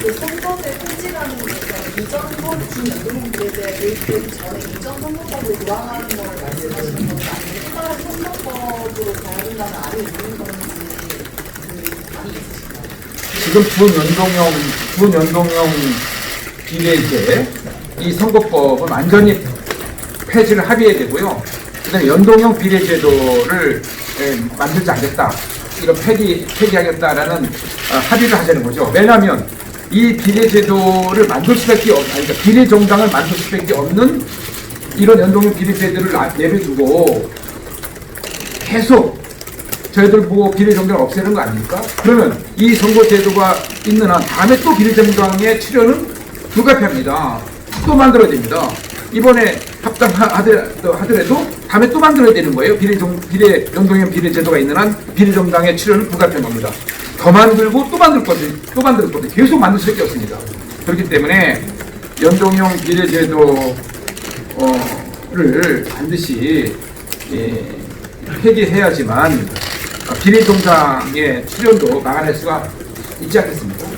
그 선거제 폐지라는 거죠. 이전 선 준연동 비례제 도입되기 전에 이전 선거법을 조항하는 걸 말씀하시는 건지 아니면 또 다른 선거법으로 가야 된다는 안에 있는 건지 그? 지금 준연동형, 준연동형 비례제 이 선거법은 완전히 폐지를 합의해야 되고요. 그다음에 연동형 비례제도를 에, 만들지 않겠다. 이거 폐기, 폐기하겠다라는 어, 합의를 하자는 거죠. 왜냐하면 이 비례제도를 만들 수밖에 없, 아니, 그러니까 비례정당을 만들 수밖에 없는 이런 연동형 비례제도를 나- 내버려두고 계속 저희들 보고 비례정당을 없애는 거 아닙니까? 그러면 이 선거제도가 있는 한 다음에 또 비례정당의 출연은 불가피합니다. 또 만들어야 됩니다. 이번에 합당하더라도 다음에 또 만들어야 되는 거예요. 비례정, 비례, 연동형 비례제도가 있는 한 비례정당의 출연은 불가피한 겁니다. 더 만들고 또 만들 거지, 또 만들 거지. 계속 만들 수밖에 없습니다. 그렇기 때문에 연동형 비례제도를 반드시 예, 폐기해야지만 비례정당의 출연도 막아낼 수가 있지 않겠습니까?